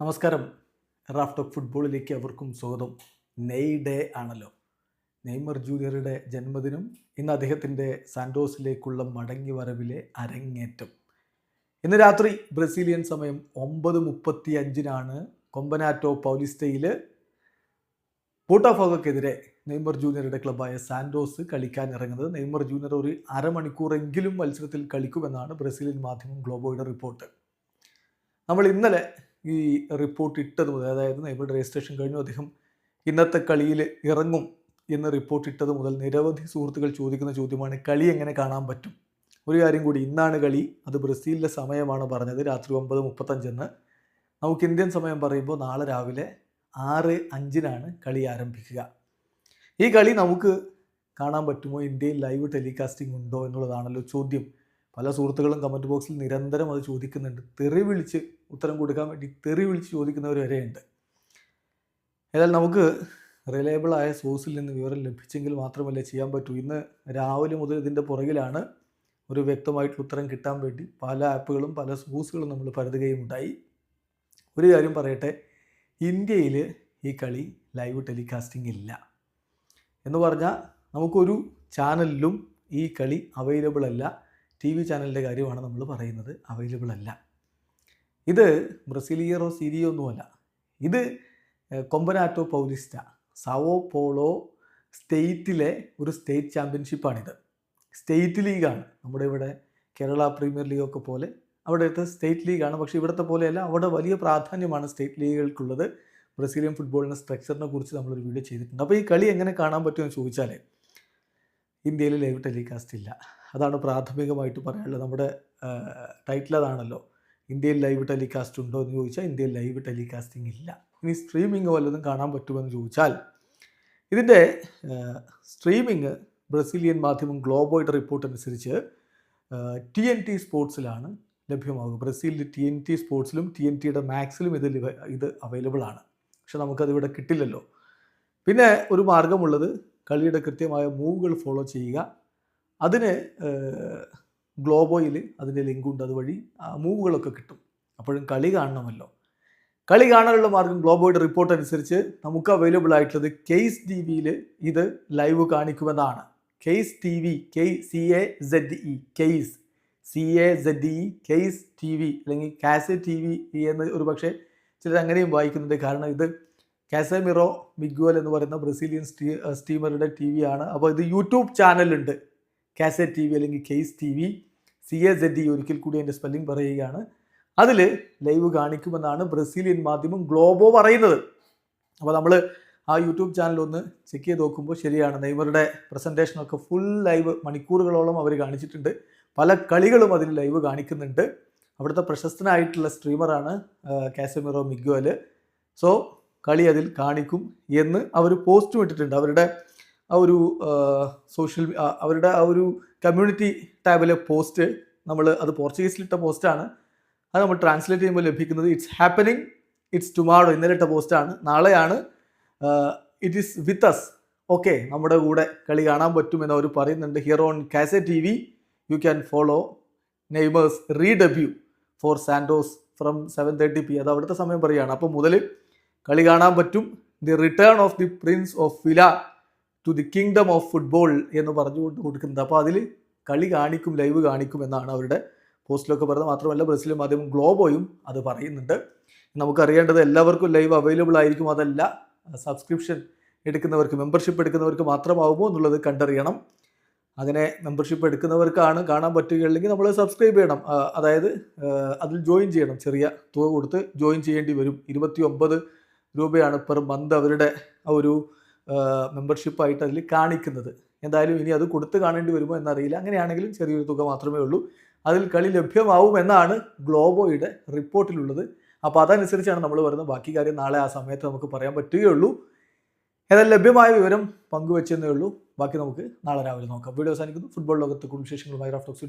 നമസ്കാരം. Raft of ഫുട്ബോളിലേക്ക് അവർക്കും സ്വാഗതം. നെയ് ഡേ ആണല്ലോ. നെയ്മർ ജൂനിയറുടെ ജന്മദിനം. ഇന്ന് അദ്ദേഹത്തിന്റെ സാൻഡോസിലേക്കുള്ള മടങ്ങി വരവിലെ അരങ്ങേറ്റം. ഇന്ന് രാത്രി ബ്രസീലിയൻ സമയം ഒമ്പത് മുപ്പത്തി അഞ്ചിനാണ് കൊമ്പനാറ്റോ പൗലിസ്റ്റയിൽ ബോട്ടാഫോഗക്കെതിരെ നെയ്മർ ജൂനിയറുടെ ക്ലബായ സാൻഡോസ് കളിക്കാൻ ഇറങ്ങുന്നത് നെയ്മർ ജൂനിയർ ഒരു അരമണിക്കൂറെങ്കിലും മത്സരത്തിൽ കളിക്കുമെന്നാണ് ബ്രസീലിയൻ മാധ്യമം ഗ്ലോബോയുടെ റിപ്പോർട്ട്. നമ്മൾ ഇന്നലെ ഈ റിപ്പോർട്ട് ഇട്ടത് മുതൽ അതായത് നെയ്മറുടെ രജിസ്ട്രേഷൻ കഴിഞ്ഞു അദ്ദേഹം ഇന്നത്തെ കളിയിൽ ഇറങ്ങും എന്ന് റിപ്പോർട്ട് ഇട്ടത് മുതൽ നിരവധി സുഹൃത്തുക്കൾ ചോദിക്കുന്ന ചോദ്യമാണ് കളി എങ്ങനെ കാണാൻ പറ്റും? ഒരു കാര്യം കൂടി ഇന്നാണ് കളി അത് ബ്രസീലിലെ സമയമാണ് പറഞ്ഞത് രാത്രി ഒമ്പത് മുപ്പത്തഞ്ചെന്ന്. നമുക്ക് ഇന്ത്യൻ സമയം പറയുമ്പോൾ നാളെ രാവിലെ ആറ് അഞ്ചിനാണ് കളി ആരംഭിക്കുക. ഈ കളി നമുക്ക് കാണാൻ പറ്റുമോ? ഇന്ത്യയിൽ ലൈവ് ടെലികാസ്റ്റിംഗ് ഉണ്ടോ എന്നുള്ളതാണല്ലോ ചോദ്യം. പല സുഹൃത്തുക്കളും കമന്റ് ബോക്സിൽ നിരന്തരം അത് ചോദിക്കുന്നുണ്ട്. തെറി വിളിച്ച് ഉത്തരം കൊടുക്കാൻ വേണ്ടി തെറി വിളിച്ച് ചോദിക്കുന്നവർ വരെയുണ്ട്. ഏതായാലും നമുക്ക് റിലയബിൾ ആയ സോഴ്സിൽ നിന്ന് വിവരം ലഭിച്ചെങ്കിൽ മാത്രമല്ലേ ചെയ്യാൻ പറ്റൂ. ഇന്ന് രാവിലെ മുതൽ ഇതിന്റെ പുറകിലാണ് ഒരു വ്യക്തമായിട്ടുള്ള ഉത്തരം കിട്ടാൻ വേണ്ടി പല ആപ്പുകളും പല സോഴ്സുകളും നമ്മൾ പരതുകയും ഉണ്ടായി ഒരു കാര്യം പറയട്ടെ. ഇന്ത്യയിൽ ഈ കളി ലൈവ് ടെലികാസ്റ്റിംഗ് ഇല്ല. എന്ന് പറഞ്ഞാൽ നമുക്കൊരു ചാനലിലും ഈ കളി അവൈലബിൾ അല്ല. ടി വി ചാനലിന്റെ കാര്യമാണ് നമ്മൾ പറയുന്നത് അവൈലബിൾ അല്ല. ഇത് ബ്രസീലിയറോ സീരിയോ ഒന്നുമല്ല. ഇത് കൊമ്പനാറ്റോ പൗലിസ്റ്റ സാവോ പോളോ സ്റ്റേറ്റിലെ ഒരു സ്റ്റേറ്റ് ചാമ്പ്യൻഷിപ്പാണിത്. സ്റ്റേറ്റ് ലീഗാണ്. നമ്മുടെ ഇവിടെ കേരള പ്രീമിയർ ലീഗൊക്കെ പോലെ അവിടുത്തെ സ്റ്റേറ്റ് ലീഗാണ്. പക്ഷേ ഇവിടുത്തെ പോലെയല്ല. അവിടെ വലിയ പ്രാധാന്യമാണ് സ്റ്റേറ്റ് ലീഗുകൾക്കുള്ളത്. ബ്രസീലിയൻ ഫുട്ബോളിന്റെ സ്ട്രക്ചറിനെ കുറിച്ച് നമ്മളൊരു വീഡിയോ ചെയ്തിട്ടുണ്ട്. അപ്പോൾ ഈ കളി എങ്ങനെ കാണാൻ പറ്റുമെന്ന് ചോദിച്ചാൽ ഇന്ത്യയിൽ ലൈവ് ടെലികാസ്റ്റ് ഇല്ല. അതാണ് പ്രാഥമികമായിട്ട് പറയാനുള്ളത്. നമ്മുടെ ടൈറ്റിൽ അതാണല്ലോ. ഇന്ത്യയിൽ ലൈവ് ടെലികാസ്റ്റ് ഉണ്ടോ എന്ന് ചോദിച്ചാൽ ഇന്ത്യയിൽ ലൈവ് ടെലികാസ്റ്റിംഗ് ഇല്ല. ഇനി സ്ട്രീമിംഗ് വല്ലതും കാണാൻ പറ്റുമെന്ന് ചോദിച്ചാൽ ഇതിന്റെ സ്ട്രീമിംഗ് ബ്രസീലിയൻ മാധ്യമം ഗ്ലോബോയുടെ റിപ്പോർട്ട് അനുസരിച്ച് ടി എൻ ടി സ്പോർട്സിലാണ് ലഭ്യമാകുക ബ്രസീലിൽ ടി എൻ ടി സ്പോർട്സിലും ടി എൻ ടിയുടെ മാക്സിലും ഇത് ഇത് അവൈലബിൾ ആണ്. പക്ഷെ നമുക്കത് ഇവിടെ കിട്ടില്ലല്ലോ. പിന്നെ ഒരു മാർഗമുള്ളത് കളിയുടെ കൃത്യമായ മൂവുകൾ ഫോളോ ചെയ്യുക അതിന് ഗ്ലോബോയിൽ അതിന്റെ ലിങ്കുണ്ട് അതുവഴി മൂവുകളൊക്കെ കിട്ടും. അപ്പോഴും കളി കാണണമല്ലോ. കളി കാണാനുള്ള മാർഗം ഗ്ലോബോയുടെ റിപ്പോർട്ട് അനുസരിച്ച് നമുക്ക് അവൈലബിൾ ആയിട്ടുള്ളത് കെയ്സ് ടി വിയിൽ ഇത് live കാണിക്കുമെന്നാണ്. Caze T V K C A Z E Caze C A Z E Caze T V അല്ലെങ്കിൽ കാസെ ടി വി എന്ന് ഒരു പക്ഷേ ചിലർ അങ്ങനെയും വായിക്കുന്നുണ്ട്. കാരണം ഇത് കാസമിറോ മിഗ്വൽ എന്ന് പറയുന്ന ബ്രസീലിയൻ സ്റ്റീ സ്റ്റീമറുടെ ടി വി ആണ് അപ്പോൾ ഇത് യൂട്യൂബ് ചാനലുണ്ട്. കാസെ ടി വി അല്ലെങ്കിൽ Caze T V C A Z E ഒരിക്കൽ കൂടി അതിന്റെ സ്പെല്ലിംഗ് പറയുകയാണ്. അതിൽ ലൈവ് കാണിക്കുമെന്നാണ് ബ്രസീലിയൻ മാധ്യമം ഗ്ലോബോ പറയുന്നത്. അപ്പോൾ നമ്മൾ ആ യൂട്യൂബ് ചാനൽ ഒന്ന് ചെക്ക് ചെയ്ത് നോക്കുമ്പോൾ ശരിയാണ്. നെയ്മറുടെ പ്രസന്റേഷനൊക്കെ ഫുൾ ലൈവ് മണിക്കൂറുകളോളം അവർ കാണിച്ചിട്ടുണ്ട്. പല കളികളും അതിൽ ലൈവ് കാണിക്കുന്നുണ്ട്. അവിടുത്തെ പ്രശസ്തനായിട്ടുള്ള സ്ട്രീമറാണ് കാസമിറോ മിഗ്വൽ. സോ കളി അതിൽ കാണിക്കും എന്ന് അവർ പോസ്റ്റും ഇട്ടിട്ടുണ്ട്. അവരുടെ ആ ഒരു സോഷ്യൽ അവരുടെ ആ ഒരു കമ്മ്യൂണിറ്റി ടാബിലെ പോസ്റ്റ് നമ്മൾ അത് പോർച്ചുഗീസിലിട്ട പോസ്റ്റാണ് അത് നമ്മൾ ട്രാൻസ്ലേറ്റ് ചെയ്യുമ്പോൾ ലഭിക്കുന്നത് ഇറ്റ്സ് ഹാപ്പനിങ് ഇറ്റ്സ് ടുമാറോ ഇന്നലെ ഇട്ട പോസ്റ്റാണ് നാളെയാണ് it is with us okay നമ്മുടെ കൂടെ കളി കാണാൻ പറ്റുമെന്ന് അവർ പറയുന്നുണ്ട്. Here on Caze T V you can follow Neymar's redebut for Santos from seven thirty P അത് അവിടുത്തെ സമയം പറയുകയാണ്. അപ്പോൾ മുതൽ കളി കാണാൻ പറ്റും. The return of the prince of Vila to the kingdom of football എന്ന് പറഞ്ഞുകൊണ്ട് കൊടുക്കുന്നത്. അപ്പോൾ അതിൽ കളി കാണിക്കും ലൈവ് കാണിക്കും എന്നാണ് അവരുടെ പോസ്റ്റിലൊക്കെ പറയുന്നത് മാത്രമല്ല ബ്രസീലും മാധ്യമം ഗ്ലോബോയും അത് പറയുന്നുണ്ട്. നമുക്കറിയേണ്ടത് എല്ലാവർക്കും ലൈവ് അവൈലബിൾ ആയിരിക്കും. അതല്ല സബ്സ്ക്രിപ്ഷൻ എടുക്കുന്നവർക്ക് മെമ്പർഷിപ്പ് എടുക്കുന്നവർക്ക് മാത്രമാവുമോ എന്നുള്ളത് കണ്ടറിയണം. അങ്ങനെ മെമ്പർഷിപ്പ് എടുക്കുന്നവർക്കാണ് കാണാൻ പറ്റുകയല്ലെങ്കിൽ നമ്മൾ സബ്സ്ക്രൈബ് ചെയ്യണം. അതായത് അതിൽ ജോയിൻ ചെയ്യണം. ചെറിയ തുക കൊടുത്ത് ജോയിൻ ചെയ്യേണ്ടി വരും. ഇരുപത്തി രൂപയാണ് പെർ മന്ത് അവരുടെ ആ ഒരു മെമ്പർഷിപ്പായിട്ട് അതിൽ കാണിക്കുന്നത്. എന്തായാലും ഇനി അത് കൊടുത്തു കാണേണ്ടി വരുമോ എന്നറിയില്ല. അങ്ങനെയാണെങ്കിലും ചെറിയൊരു തുക മാത്രമേ ഉള്ളൂ. അതിൽ കളി ലഭ്യമാവും എന്നാണ് ഗ്ലോബോയുടെ റിപ്പോർട്ടിലുള്ളത്. അപ്പോൾ അതനുസരിച്ചാണ് നമ്മൾ പറയുന്നത് ബാക്കി കാര്യം നാളെ ആ സമയത്ത് നമുക്ക് പറയാൻ പറ്റുകയുള്ളൂ. ഏതായാലും ലഭ്യമായ വിവരം പങ്കുവെച്ചെന്നേ ഉള്ളൂ. ബാക്കി നമുക്ക് നാളെ രാവിലെ നോക്കാം. വീഡിയോ അവസാനിക്കുന്നു. ഫുട്ബോൾ ലോകത്ത് കൂടുതൽ വിശേഷങ്ങളുമായി റഫ്റ്റോക്സ്